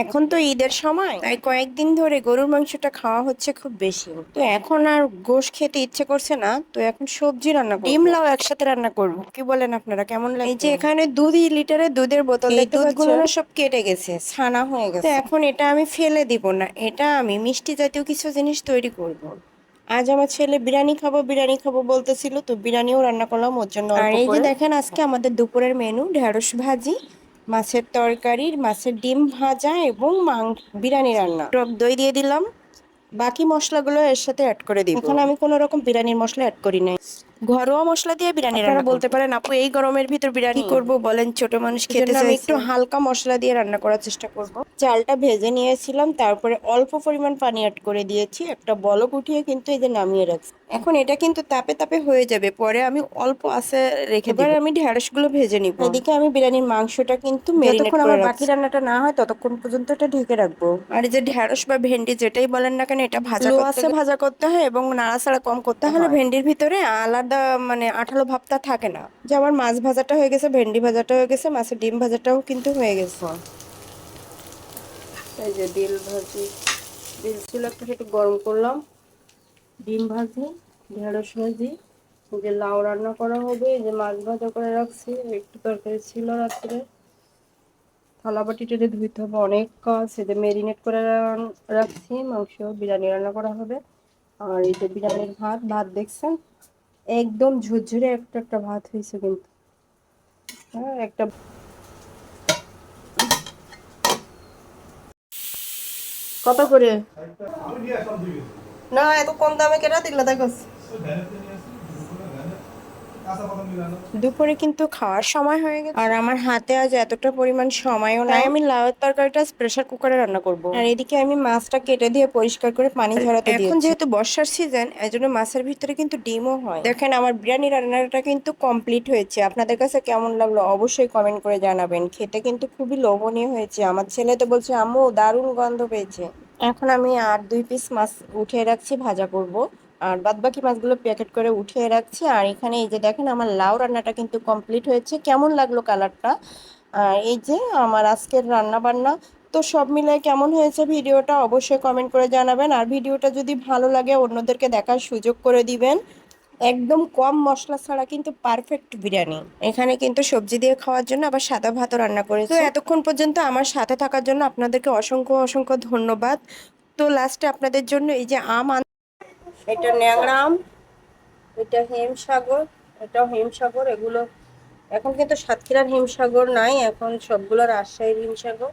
এখন তো ঈদের সময় তাই কয়েকদিন ধরে গরুর মাংসটা খাওয়া হচ্ছে খুব বেশি। তো এখন আর গোশ খেতে ইচ্ছে করছে না তো এখন সবজি রান্না করব। ডিম লাউ একসাথে রান্না করব। কি বলেন আপনারা কেমন লাগে এই যে এখানে দুই লিটারের দুধের বোতল দেখতে দুধগুলো সব কেটে গেছে ছানা হয়ে গেছে। তো এখন এটা আমি ফেলে দিব না এটা আমি মিষ্টি জাতীয় কিছু জিনিস তৈরি করব। আজ আমার ছেলে বিরিয়ানি খাব বিরিয়ানি খাব বলতেছিল তো বিরিয়ানিও রান্না করলাম ওর জন্য আর এই যে দেখেন আজকে আমাদের দুপুরের মেনু ঢেঁড়স ভাজি মাছের তরকারি, মাছের ডিম ভাজা এবং বিরিয়ানি রান্না। টক দই দিয়ে দিলাম। বাকি মশলাগুলো এর সাথে অ্যাড করে দিই এখন আমি কোনো রকম বিরিয়ানির মশলা অ্যাড করি নাই। ঘরোয়া মশলা দিয়ে বিরিয়ানি রান্না বলতে পারেন আপু এই গরমের ভিতর বিরিয়ানি করব বলেন ছোট মানুষ খেতে আমি একটু হালকা মশলা দিয়ে রান্না করার চেষ্টা করব। চালটা ভেজে নিয়েছিলাম তারপরে অল্প পরিমাণ পানি অ্যাড করে দিয়েছি একটা বলক উঠিয়ে কিন্তু এই যে নামিয়ে রাখছি। এখন এটা কিন্তু তাপে তাপে হয়ে যাবে পরে আমি অল্প আছে রেখে এবার আমি ঢেঁড়সগুলো ভেজে নিব। এদিকে আমি বিরিয়ানির মাংসটা কিন্তু করে আমার বাকি রান্নাটা না হয় ততক্ষণ পর্যন্ত এটা ঢেকে রাখব। আর এই যে ঢেঁড়স বা ভেন্ডি যেটাই বলেন না কেন এটা ভাজা আছে ভাজা করতে হয় এবং নাড়াচাড়া কম করতে হয়। ভেন্ডির ভিতরে আলাদা মানে আঠালো ভাবটা থাকে না। যে আমার মাছ ভাজাটা হয়ে গেছে, ভেন্ডি ভাজাটা হয়ে গেছে, মাছের ডিম ভাজাটাও কিন্তু হয়ে গেছে। এই যে ডিল ভাজি, ডিল ছিল একটু একটু গরম করলাম। ডিম ভাজি, ঢেঁড়স ভাজি যে লাউ রান্না করা হবে, এই যে মাছ ভাজা করে রাখছি, একটু তরকারি ছিল রাত্রে। থালা বাটি টেনে ধুইতে হবে অনেক কাজ যে মেরিনেট করে রাখছি, মাংস, বিরিয়ানি রান্না করা হবে। আর এই যে বিরিয়ানির ভাত ভাত দেখছেন? একদম ঝুরঝুরে একটা একটা ভাত হয়েছে কিন্তু। হ্যাঁ একটা কত করে? না এত কম দামে কেনা দিলা দেখো। দুপুরে কিন্তু খাওয়ার সময় হয়ে গেছে। আর আমার হাতে আজ এতটা পরিমাণ সময়ও নাই। আমি লাউয়ের তরকারিটা প্রেসার কুকারে রান্না করব। আর এদিকে আমি মাছটা কেটে দিয়ে পরিষ্কার করে পানি ঝরাতে দিয়েছি। এখন যেহেতু বর্ষার সিজন এজন্য মাছের ভিতরে কিন্তু ডিমও হয়। দেখেন আমার বিরিয়ানি রান্নাটা কিন্তু কমপ্লিট হয়েছে। আপনাদের কাছে কেমন লাগল অবশ্যই কমেন্ট করে জানাবেন। খেতে কিন্তু খুবই লোভনীয় হয়েছে। আমার ছেলে তো বলছে আম্মু দারুণ গন্ধ পেয়েছে। এখন আমি আর দুই পিস মাছ উঠিয়ে রাখছি ভাজা করব। আর বাদ বাকি মাছগুলো প্যাকেট করে উঠিয়ে রাখছি। আর এখানে এই যে দেখেন, আমার লাউ রান্নাটা কিন্তু কমপ্লিট হয়েছে। কেমন লাগল কালারটা আর এই যে আমার আজকের রান্না বান্না তো সব মিলিয়ে কেমন হয়েছে ভিডিওটা অবশ্যই কমেন্ট করে জানাবেন। আর ভিডিওটা যদি ভালো লাগে, অন্যদেরকে দেখার সুযোগ করে দিবেন। একদম কম মশলা ছাড়া কিন্তু পারফেক্ট বিরিয়ানি। এখানে কিন্তু সবজি দিয়ে খাওয়ার জন্য আবার সাদা ভাতও রান্না করেছি। তো এতক্ষণ পর্যন্ত আমার সাথে থাকার জন্য আপনাদেরকে অসংখ্য অসংখ্য ধন্যবাদ। তো লাস্টে আপনাদের জন্য এই যে আম এটা ন্যাংরাম, এটা হিমসাগর এটাও হিমসাগর, এগুলো, এখন কিন্তু সাতক্ষীরার হিমসাগর নাই, এখন সবগুলো রাজশাহীর হিমসাগর।